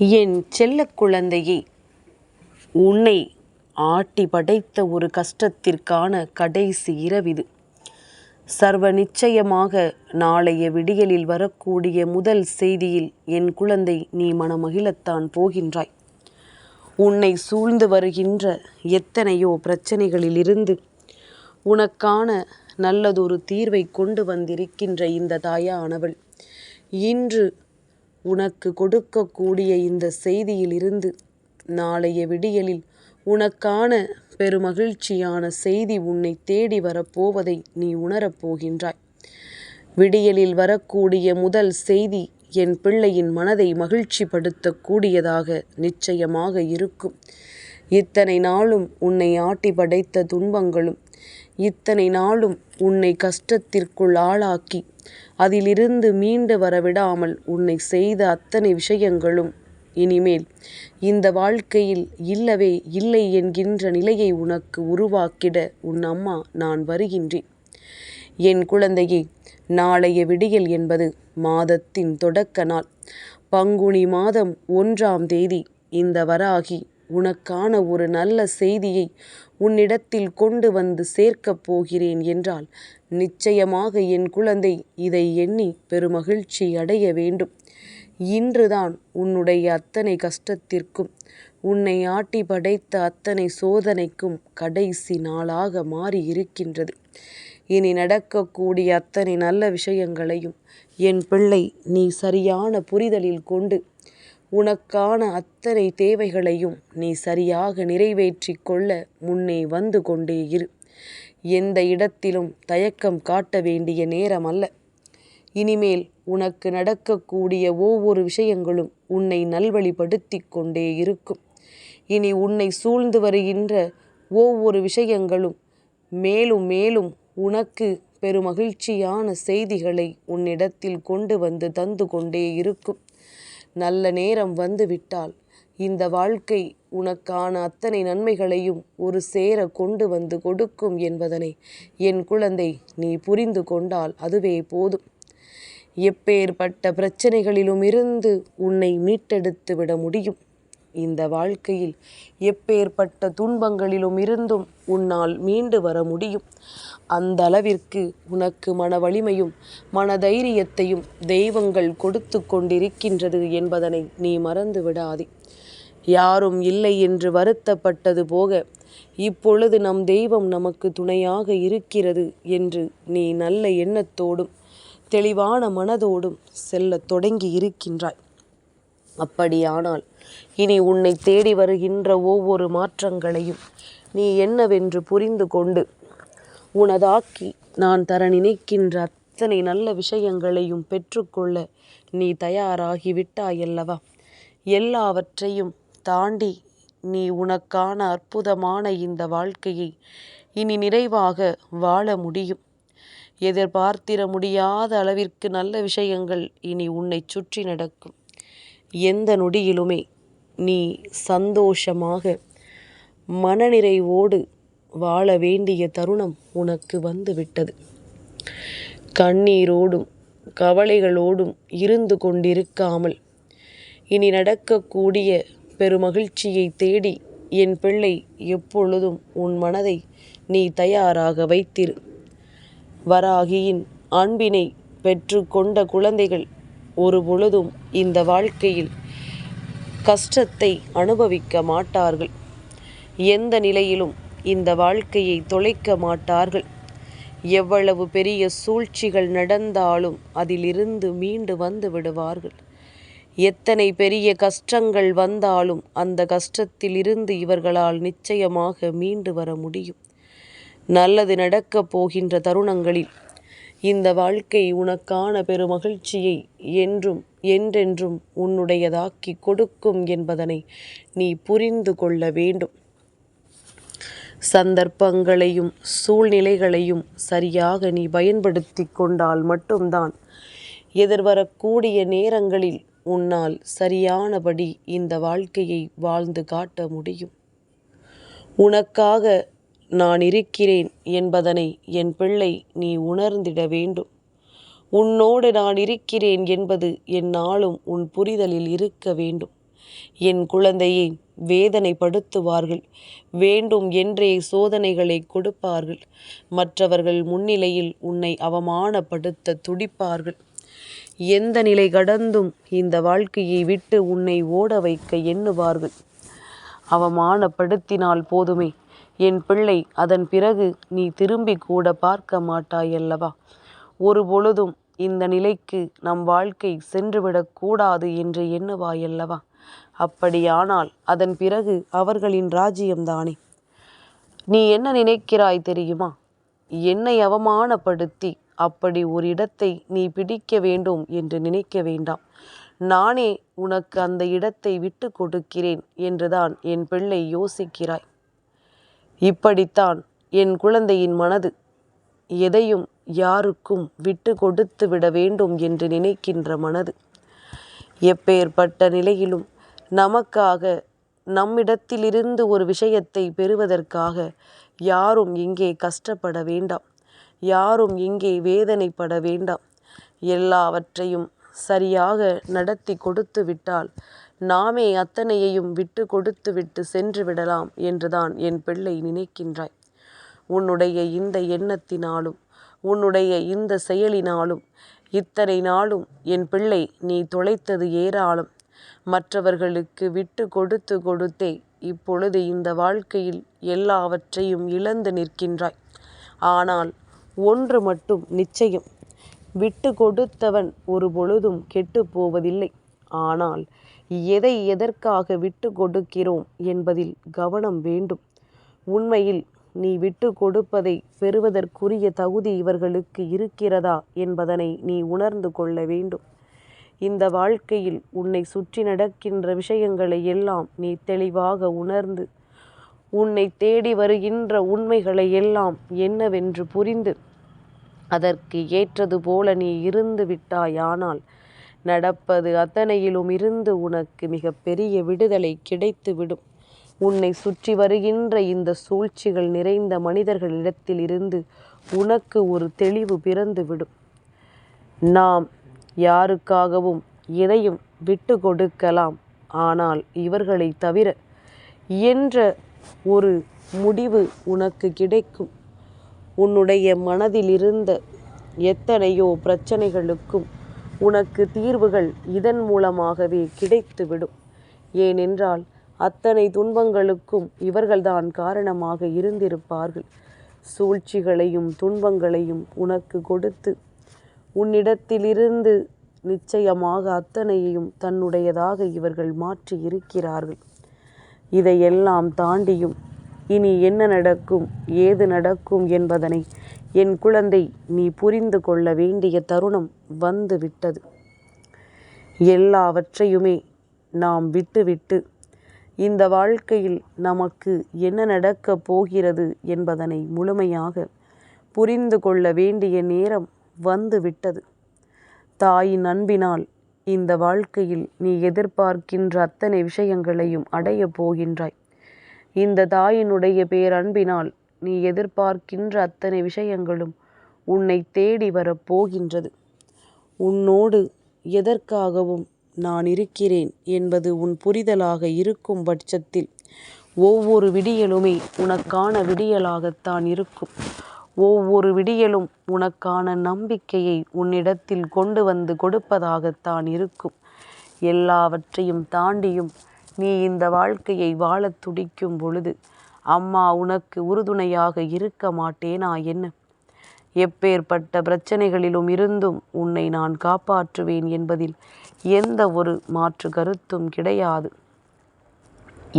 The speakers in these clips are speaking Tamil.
என் செல்ல குழந்தையே உன்னை ஆட்டி படைத்த ஒரு கஷ்டத்திற்கான கடைசி இரவிது. சர்வ நிச்சயமாக நாளைய விடியலில் வரக்கூடிய முதல் செய்தியில் என் குழந்தை நீ மனமகிழத்தான் போகின்றாய். உன்னை சூழ்ந்து வருகின்ற எத்தனையோ பிரச்சனைகளிலிருந்து உனக்கான நல்லதொரு தீர்வை கொண்டு வந்திருக்கின்ற இந்த தாயானவள் இன்று உனக்கு கொடுக்கக்கூடிய இந்த செய்தியிலிருந்து நாளைய விடியலில் உனக்கான பெருமகிழ்ச்சியான செய்தி உன்னை தேடி வரப்போவதை நீ உணரப் போகின்றாய். விடியலில் வரக்கூடிய முதல் செய்தி என் பிள்ளையின் மனதை மகிழ்ச்சிப்படுத்தக்கூடியதாக நிச்சயமாக இருக்கும். இத்தனை நாளும் உன்னை ஆட்டி படைத்த துன்பங்களும் இத்தனை நாளும் உன்னை கஷ்டத்திற்குள் ஆளாக்கி அதிலிருந்து மீண்டு வரவிடாமல் உன்னை செய்த அத்தனை விஷயங்களும் இனிமேல் இந்த வாழ்க்கையில் இல்லவே இல்லை என்கின்ற நிலையை உனக்கு உருவாக்கிட உன் அம்மா நான் வருகின்றேன். என் குழந்தையே நாளைய விடியல் என்பது மாதத்தின் தொடக்க நாள். பங்குனி மாதம் ஒன்றாம் தேதி. இந்த வராகி உனக்கான ஒரு நல்ல செய்தியை உன்னிடத்தில் கொண்டு வந்து சேர்க்கப் போகிறேன் என்றால் நிச்சயமாக என் குழந்தை இதை எண்ணி பெருமகிழ்ச்சி அடைய வேண்டும். இன்றுதான் உன்னுடைய அத்தனை கஷ்டத்திற்கும் உன்னை ஆட்டி படைத்த அத்தனை சோதனைக்கும் கடைசி நாளாக மாறி இருக்கின்றது இனி நடக்கக்கூடிய அத்தனை நல்ல விஷயங்களையும் என் பிள்ளை நீ சரியான புரிதலில் கொண்டு உனக்கான அத்தனை தேவைகளையும் நீ சரியாக நிறைவேற்றி கொள்ள முன்னே வந்து கொண்டே இரு. எந்த இடத்திலும் தயக்கம் காட்ட வேண்டிய நேரம் அல்ல இனிமேல் உனக்கு நடக்கக்கூடிய ஒவ்வொரு விஷயங்களும் உன்னை நல்வழிப்படுத்தி கொண்டே இருக்கும். இனி உன்னை சூழ்ந்து வருகின்ற ஒவ்வொரு விஷயங்களும் மேலும் மேலும் உனக்கு பெருமகிழ்ச்சியான செய்திகளை உன்னிடத்தில் கொண்டு வந்து தந்து கொண்டே இருக்கும். நல்ல நேரம் வந்துவிட்டால் இந்த வாழ்க்கை உனக்கான அத்தனை நன்மைகளையும் ஒரு சேர கொண்டு வந்து கொடுக்கும் என்பதனை என் குழந்தை நீ புரிந்து கொண்டால் அதுவே போதும். எப்பேற்பட்ட பிரச்சனைகளிலும் இருந்து உன்னை மீட்டெடுத்து விட முடியும். இந்த வாழ்க்கையில் எப்பேற்பட்ட துன்பங்களிலும் இருந்தும் உன்னால் மீண்டு வர முடியும். அந்த அளவிற்கு உனக்கு மன வலிமையும் மன தைரியத்தையும் தெய்வங்கள் கொடுத்து கொண்டிருக்கின்றது என்பதனை நீ மறந்து விடாதே. யாரும் இல்லை என்று வருத்தப்பட்டது போக இப்பொழுது நம் தெய்வம் நமக்கு துணையாக இருக்கிறது என்று நீ நல்ல எண்ணத்தோடும் தெளிவான மனதோடும் செல்லத் தொடங்கி இருக்கின்றாய். அப்படியானால் இனி உன்னை தேடி வருகின்ற ஒவ்வொரு மாற்றங்களையும் நீ என்னவென்று புரிந்து கொண்டு உனதாக்கி நான் தர நினைக்கின்ற அத்தனை நல்ல விஷயங்களையும் பெற்றுக்கொள்ள நீ தயாராகிவிட்டாயல்லவா? எல்லாவற்றையும் தாண்டி நீ உனக்கான அற்புதமான இந்த வாழ்க்கையை இனி நிறைவாக வாழ முடியும். எதிர்பார்த்திட முடியாத அளவிற்கு நல்ல விஷயங்கள் இனி உன்னை சுற்றி நடக்கும். எந்த நொடியிலுமே நீ சந்தோஷமாக மனநிறைவோடு வாழ வேண்டிய தருணம் உனக்கு வந்து விட்டது கண்ணீரோடும் கவலைகளோடும் இருந்து கொண்டிருக்காமல் இனி நடக்கக்கூடிய பெருமகிழ்ச்சியை தேடி என் பிள்ளை எப்பொழுதும் உன் மனதை நீ தயாராக வைத்திரு. வராகியின் அன்பினை பெற்று கொண்ட குழந்தைகள் ஒரு பொழுதும் இந்த வாழ்க்கையில் கஷ்டத்தை அனுபவிக்க மாட்டார்கள். எந்த நிலையிலும் இந்த வாழ்க்கையை தொலைக்க மாட்டார்கள். எவ்வளவு பெரிய சூழ்ச்சிகள் நடந்தாலும் அதிலிருந்து மீண்டு வந்து விடுவார்கள். எத்தனை பெரிய கஷ்டங்கள் வந்தாலும் அந்த கஷ்டத்தில் இருந்து இவர்களால் நிச்சயமாக மீண்டு வர முடியும். நல்லது நடக்கப் போகின்ற தருணங்களில் இந்த வாழ்க்கை உனக்கான பெருமகிழ்ச்சியை என்றும் என்றென்றும் உன்னுடையதாக்கி கொடுக்கும் என்பதனை நீ புரிந்து கொள்ள வேண்டும். சந்தர்ப்பங்களையும் சூழ்நிலைகளையும் சரியாக நீ பயன்படுத்தி கொண்டால் மட்டும்தான் எதிர்வரக்கூடிய நேரங்களில் உன்னால் சரியானபடி இந்த வாழ்க்கையை வாழ்ந்து காட்ட முடியும். உனக்காக நான் இருக்கிறேன் என்பதனை என் பிள்ளை நீ உணர்ந்திட வேண்டும். உன்னோடு நான் இருக்கிறேன் என்பது என் நாளும் உன் புரிதலில் இருக்க வேண்டும். என் குழந்தையை வேதனைப்படுத்துவார்கள். வேண்டும் என்றே சோதனைகளை கொடுப்பார்கள். மற்றவர்கள் முன்னிலையில் உன்னை அவமானப்படுத்த துடிப்பார்கள். எந்த நிலை கடந்தும் இந்த வாழ்க்கையை விட்டு உன்னை ஓட வைக்க எண்ணுவார்கள். அவமானப்படுத்தினால் போதுமே. என் பிள்ளை அதன் பிறகு நீ திரும்பி கூட பார்க்க மாட்டாயல்லவா? ஒரு பொழுதும் இந்த நிலைக்கு நம் வாழ்க்கை சென்றுவிடக்கூடாது என்று எண்ணுவாயல்லவா? அப்படியானால் அதன் பிறகு அவர்களின் ராஜ்யம்தானே? நீ என்ன நினைக்கிறாய் தெரியுமா? என்னை அவமானப்படுத்தி அப்படி ஒரு இடத்தை நீ பிடிக்க வேண்டும் என்று நினைக்க வேண்டாம். நானே உனக்கு அந்த இடத்தை விட்டு கொடுக்கிறேன் என்றுதான் என் பிள்ளை யோசிக்கிறாய். இப்படித்தான் என் குழந்தையின் மனது எதையும் யாருக்கும் விட்டு கொடுத்து விட வேண்டும் என்று நினைக்கின்ற மனது எப்பேற்பட்ட நிலையிலும் நமக்காக நம்மிடத்திலிருந்து ஒரு விஷயத்தை பெறுவதற்காக யாரும் இங்கே கஷ்டப்பட வேண்டாம். யாரும் இங்கே வேதனைப்பட வேண்டாம். எல்லாவற்றையும் சரியாக நடத்தி கொடுத்து விட்டால் நாமே அத்தனையையும் விட்டு கொடுத்து விட்டு சென்று விடலாம் என்றுதான் என் பிள்ளை நினைக்கின்றாய். உன்னுடைய இந்த எண்ணத்தினாலும் உன்னுடைய இந்த செயலினாலும் இத்தனை நாளும் என் பிள்ளை நீ தொலைத்தது ஏராளம். மற்றவர்களுக்கு விட்டு கொடுத்து கொடுத்தே இப்பொழுது இந்த வாழ்க்கையில் எல்லாவற்றையும் இழந்து நிற்கின்றாய். ஆனால் ஒன்று மட்டும் நிச்சயம் விட்டு கொடுத்தவன் ஒரு பொழுதும் கெட்டு போவதில்லை. ஆனால் எதை எதற்காக விட்டு கொடுக்கிறோம் என்பதில் கவனம் வேண்டும். உண்மையில் நீ விட்டு கொடுப்பதை பெறுவதற்குரிய தகுதி இவர்களுக்கு இருக்கிறதா என்பதனை நீ உணர்ந்து கொள்ள வேண்டும். இந்த வாழ்க்கையில் உன்னை சுற்றி நடக்கின்ற விஷயங்களை எல்லாம் நீ தெளிவாக உணர்ந்து உன்னை தேடி வருகின்ற உண்மைகளை எல்லாம் என்னவென்று புரிந்து அதற்கு ஏற்றது போல நீ இருந்து விட்டாயானால் நடப்பது அத்தனையிலும் இருந்து உனக்கு மிக பெரிய விடுதலை கிடைத்துவிடும். உன்னை சுற்றி வருகின்ற இந்த சூழ்ச்சிகள் நிறைந்த மனிதர்களிடத்தில் இருந்து உனக்கு ஒரு தெளிவு பிறந்துவிடும். நாம் யாருக்காகவும் எதையும் விட்டு கொடுக்கலாம். ஆனால் இவர்களை தவிர என்ற ஒரு முடிவு உனக்கு கிடைக்கும். உன்னுடைய மனதில் இருந்த எத்தனையோ பிரச்சனைகளுக்கும் உனக்கு தீர்வுகள் இதன் மூலமாகவே கிடைத்துவிடும். ஏனென்றால் அத்தனை துன்பங்களுக்கும் இவர்கள்தான் காரணமாக இருந்திருப்பார்கள். சூழ்ச்சிகளையும் துன்பங்களையும் உனக்கு கொடுத்து உன்னிடத்திலிருந்து நிச்சயமாக அத்தனையையும் தன்னுடையதாக இவர்கள் மாற்றி இருக்கிறார்கள் இதையெல்லாம் தாண்டியும் இனி என்ன நடக்கும் ஏது நடக்கும் என்பதனை என் குழந்தை நீ புரிந்து கொள்ள வேண்டிய தருணம் வந்து விட்டது எல்லாவற்றையுமே நாம் விட்டுவிட்டு இந்த வாழ்க்கையில் நமக்கு என்ன நடக்கப் போகிறது என்பதனை முழுமையாக புரிந்து கொள்ள வேண்டிய நேரம் வந்து விட்டது தாயின் அன்பினால் இந்த வாழ்க்கையில் நீ எதிர்பார்க்கின்ற அத்தனை விஷயங்களையும் அடையப் போகின்றாய். இந்த தாயினுடைய பேரன்பினால் நீ எதிர்பார்க்கின்ற அத்தனை விஷயங்களும் உன்னை தேடி வரப்போகின்றது உன்னோடு எதற்காகவும் நான் இருக்கிறேன் என்பது உன் புரிதலாக இருக்கும் பட்சத்தில் ஒவ்வொரு விடியலுமே உனக்கான விடியலாகத்தான் இருக்கும். ஒவ்வொரு விடியலும் உனக்கான நம்பிக்கையை உன்னிடத்தில் கொண்டு வந்து கொடுப்பதாகத்தான் இருக்கும். எல்லாவற்றையும் தாண்டியும் நீ இந்த வாழ்க்கையை வாழத் துடிக்கும் பொழுது அம்மா உனக்கு உறுதுணையாக இருக்க மாட்டேனா என்ன? எப்பேற்பட்ட பிரச்சனைகளிலும் இருந்தும் உன்னை நான் காப்பாற்றுவேன் என்பதில் எந்த ஒரு மாற்று கருத்தும் கிடையாது.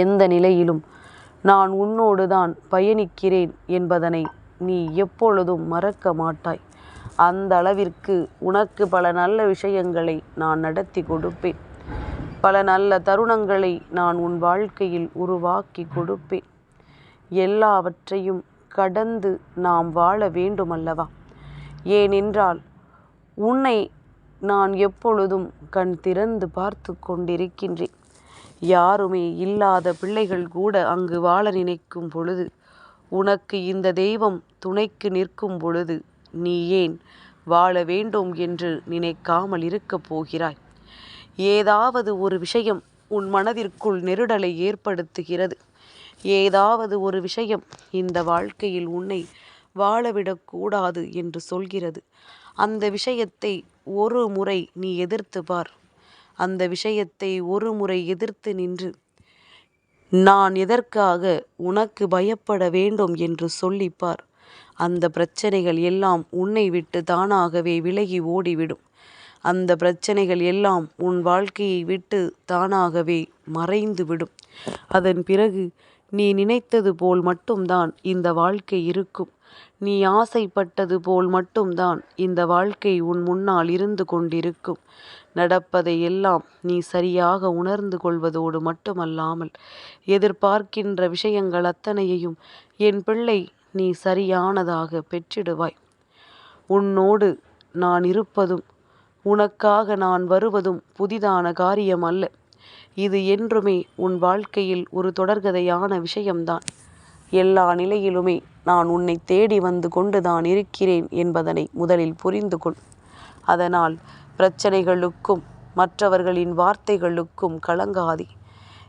எந்த நிலையிலும் நான் உன்னோடு தான் பயணிக்கிறேன் என்பதனை நீ எப்பொழுதும் மறக்க மாட்டாய். அந்த அளவிற்கு உனக்கு பல நல்ல விஷயங்களை நான் நடத்தி கொடுப்பேன். பல நல்ல தருணங்களை நான் உன் வாழ்க்கையில் உருவாக்கி கொடுப்பேன். எல்லாவற்றையும் கடந்து நாம் வாழ வேண்டுமல்லவா? ஏனென்றால் உன்னை நான் எப்பொழுதும் கண் திறந்து பார்த்து கொண்டிருக்கின்றேன். யாருமே இல்லாத பிள்ளைகள் கூட அங்கு வாழ நினைக்கும் பொழுது உனக்கு இந்த தெய்வம் துணைக்கு நிற்கும் பொழுது நீ ஏன் வாழ வேண்டும் என்று நினைக்காமல் இருக்கப் போகிறாய்? ஏதாவது ஒரு விஷயம் உன் மனதிற்குள் நெருடலை ஏற்படுத்துகிறது. ஏதாவது ஒரு விஷயம் இந்த வாழ்க்கையில் உன்னை வாழவிடக்கூடாது என்று சொல்கிறது. அந்த விஷயத்தை ஒரு முறை நீ எதிர்த்து பார். அந்த விஷயத்தை ஒரு முறை எதிர்த்து நின்று நான் எதற்காக உனக்கு பயப்பட வேண்டும் என்று சொல்லிப்பார். அந்த பிரச்சனைகள் எல்லாம் உன்னை விட்டு தானாகவே விலகி ஓடிவிடும். அந்த பிரச்சனைகள் எல்லாம் உன் வாழ்க்கையை விட்டு தானாகவே மறைந்து விடும் அதன் பிறகு நீ நினைத்தது போல் மட்டும்தான் இந்த வாழ்க்கை இருக்கும். நீ ஆசைப்பட்டது போல் மட்டும்தான் இந்த வாழ்க்கை உன் முன்னால் இருந்து கொண்டிருக்கும். நடப்பதை எல்லாம் நீ சரியாக உணர்ந்து கொள்வதோடு மட்டுமல்லாமல் எதிர்பார்க்கின்ற விஷயங்கள் அத்தனையையும் என் பிள்ளை நீ சரியானதாக பெற்றிடுவாய். உன்னோடு நான் இருப்பதும் உனக்காக நான் வருவதும் புதிதான காரியம் அல்ல. இது என்றுமே உன் வாழ்க்கையில் ஒரு தொடர்கதையான விஷயம்தான். எல்லா நிலையிலுமே நான் உன்னை தேடி வந்து கொண்டுதான் இருக்கிறேன் என்பதனை முதலில் புரிந்து கொள் அதனால் பிரச்சனைகளுக்கும் மற்றவர்களின் வார்த்தைகளுக்கும் கலங்காதே.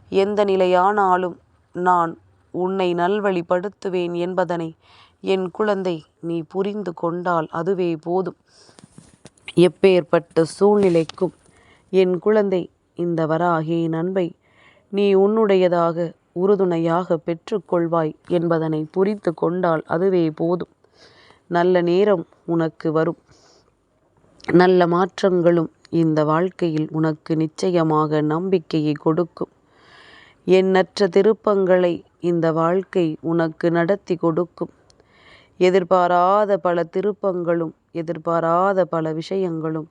எந்த நிலையானாலும் நான் உன்னை நல்வழிப்படுத்துவேன் என்பதனை என் குழந்தை நீ புரிந்து கொண்டால் அதுவே போதும். எப்பேற்பட்ட சூழ்நிலைக்கும் என் குழந்தை இந்த வராகியின் அன்பை நீ உன்னுடையதாக உறுதுணையாக பெற்றுக்கொள்வாய் என்பதனை புரிந்து கொண்டால் அதுவே போதும். நல்ல நேரம் உனக்கு வரும். நல்ல மாற்றங்களும் இந்த வாழ்க்கையில் உனக்கு நிச்சயமாக நம்பிக்கையை கொடுக்கும். எண்ணற்ற திருப்பங்களை இந்த வாழ்க்கை உனக்கு நடத்தி கொடுக்கும். எதிர்பாராத பல திருப்பங்களும் எதிர்பாராத பல விஷயங்களும்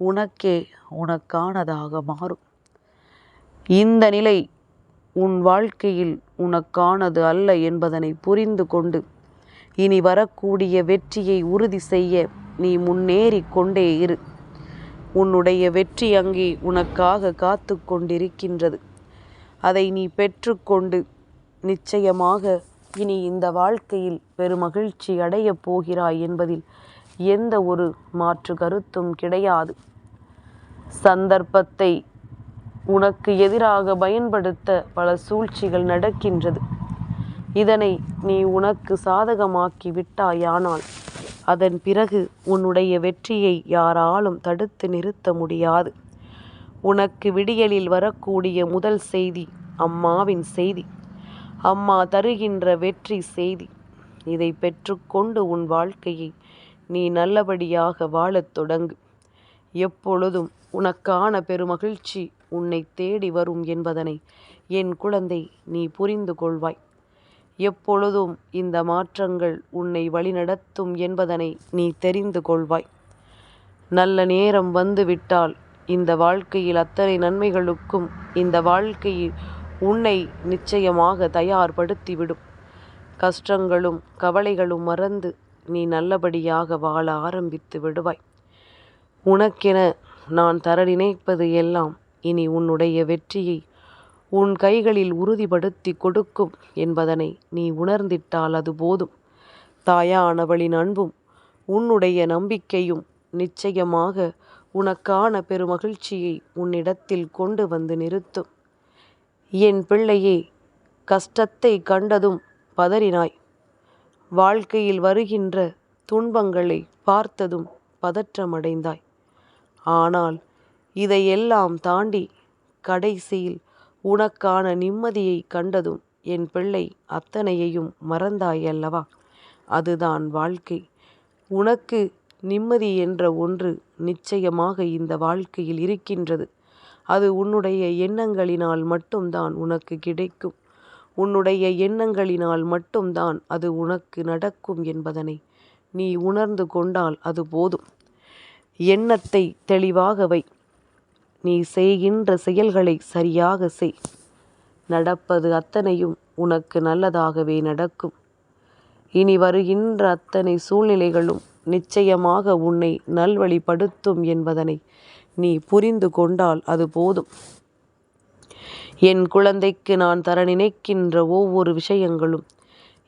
உனக்கே உனக்கானதாக மாறும். இந்த நிலை உன் வாழ்க்கையில் உனக்கானது அல்ல என்பதனை புரிந்து கொண்டு இனி வரக்கூடிய வெற்றியை உறுதி செய்ய நீ முன்னேறி கொண்டே இரு. உன்னுடைய வெற்றி அங்கே உனக்காக காத்து கொண்டிருக்கின்றது. அதை நீ பெற்றுக்கொண்டு நிச்சயமாக இனி இந்த வாழ்க்கையில் பெருமகிழ்ச்சி அடையப் போகிறாய் என்பதில் எந்த ஒரு மாற்று கருத்தும் கிடையாது. சந்தர்ப்பத்தை உனக்கு எதிராக பயன்படுத்த பல சூழ்ச்சிகள் நடக்கின்றது. இதனை நீ உனக்கு சாதகமாக்கி விட்டாயானால் அதன் பிறகு உன்னுடைய வெற்றியை யாராலும் தடுத்து நிறுத்த முடியாது. உனக்கு விடியலில் வரக்கூடிய முதல் செய்தி அம்மாவின் செய்தி. அம்மா தருகின்ற வெற்றி செய்தி. இதை பெற்றுக்கொண்டு உன் வாழ்க்கையை நீ நல்லபடியாக வாழத் தொடங்கு. எப்பொழுதும் உனக்கான பெருமகிழ்ச்சி உன்னை தேடி வரும் என்பதனை என் குழந்தை நீ புரிந்து கொள்வாய். எப்பொழுதும் இந்த மாற்றங்கள் உன்னை வழிநடத்தும் என்பதனை நீ தெரிந்து கொள்வாய். நல்ல நேரம் வந்துவிட்டால் இந்த வாழ்க்கையில் அத்தனை நன்மைகளுக்கும் இந்த வாழ்க்கையில் உன்னை நிச்சயமாக தயார்படுத்திவிடும். கஷ்டங்களும் கவலைகளும் மறந்து நீ நல்லபடியாக வாழ ஆரம்பித்து விடுவாய். உனக்கென நான் தர நினைப்பது எல்லாம் இனி உன்னுடைய வெற்றியை உன் கைகளில் உறுதிப்படுத்தி கொடுக்கும் என்பதனை நீ உணர்ந்திட்டால் அது போதும். தாயானவளின் அன்பும் உன்னுடைய நம்பிக்கையும் நிச்சயமாக உனக்கான பெருமகிழ்ச்சியை உன்னிடத்தில் கொண்டு வந்து நிறுத்தும். என் பிள்ளையே கஷ்டத்தை கண்டதும் பதறினாய். வாழ்க்கையில் வருகின்ற துன்பங்களை பார்த்ததும் பதற்றமடைந்தாய். ஆனால் இதையெல்லாம் தாண்டி கடைசியில் உனக்கான நிம்மதியை கண்டதும் என் பிள்ளை அத்தனையையும் மறந்தாயல்லவா? அதுதான் வாழ்க்கை. உனக்கு நிம்மதி என்ற ஒன்று நிச்சயமாக இந்த வாழ்க்கையில் இருக்கின்றது. அது உன்னுடைய எண்ணங்களினால் மட்டும்தான் உனக்கு கிடைக்கும். உன்னுடைய எண்ணங்களினால் மட்டும்தான் அது உனக்கு நடக்கும் என்பதனை நீ உணர்ந்து கொண்டால் அது போதும். எண்ணத்தை தெளிவாக வை. நீ செய்கின்ற செயல்களை சரியாக செய். நடப்பது அத்தனையும் உனக்கு நல்லதாகவே நடக்கும். இனி வருகின்ற அத்தனை சூழ்நிலைகளும் நிச்சயமாக உன்னை நல்வழிப்படுத்தும் என்பதனை நீ புரிந்து கொண்டால் அது போதும். என் குழந்தைக்கு நான் தர நினைக்கின்ற ஒவ்வொரு விஷயங்களும்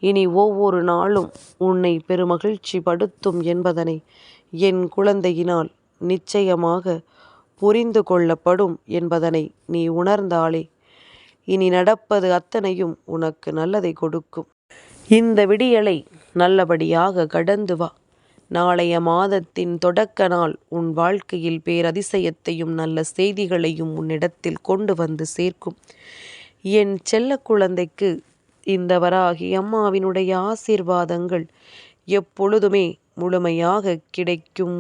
இனி ஒவ்வொரு நாளும் உன்னை பெருமகிழ்ச்சி படுத்தும் என்பதனை என் குழந்தையினால் நிச்சயமாக புரிந்து கொள்ளப்படும் என்பதனை நீ உணர்ந்தாலே. இனி நடப்பது அத்தனையும் உனக்கு நல்லதை கொடுக்கும். இந்த விடியலை நல்லபடியாக கடந்து வா. நாளைய மாதத்தின் தொடக்க நாள் உன் வாழ்க்கையில் பேரதிசயத்தையும் நல்ல செய்திகளையும் உன்னிடத்தில் கொண்டு வந்து சேர்க்கும். என் செல்ல குழந்தைக்கு இந்த வராகி அம்மாவினுடைய ஆசீர்வாதங்கள் எப்பொழுதுமே முழுமையாக கிடைக்கும்.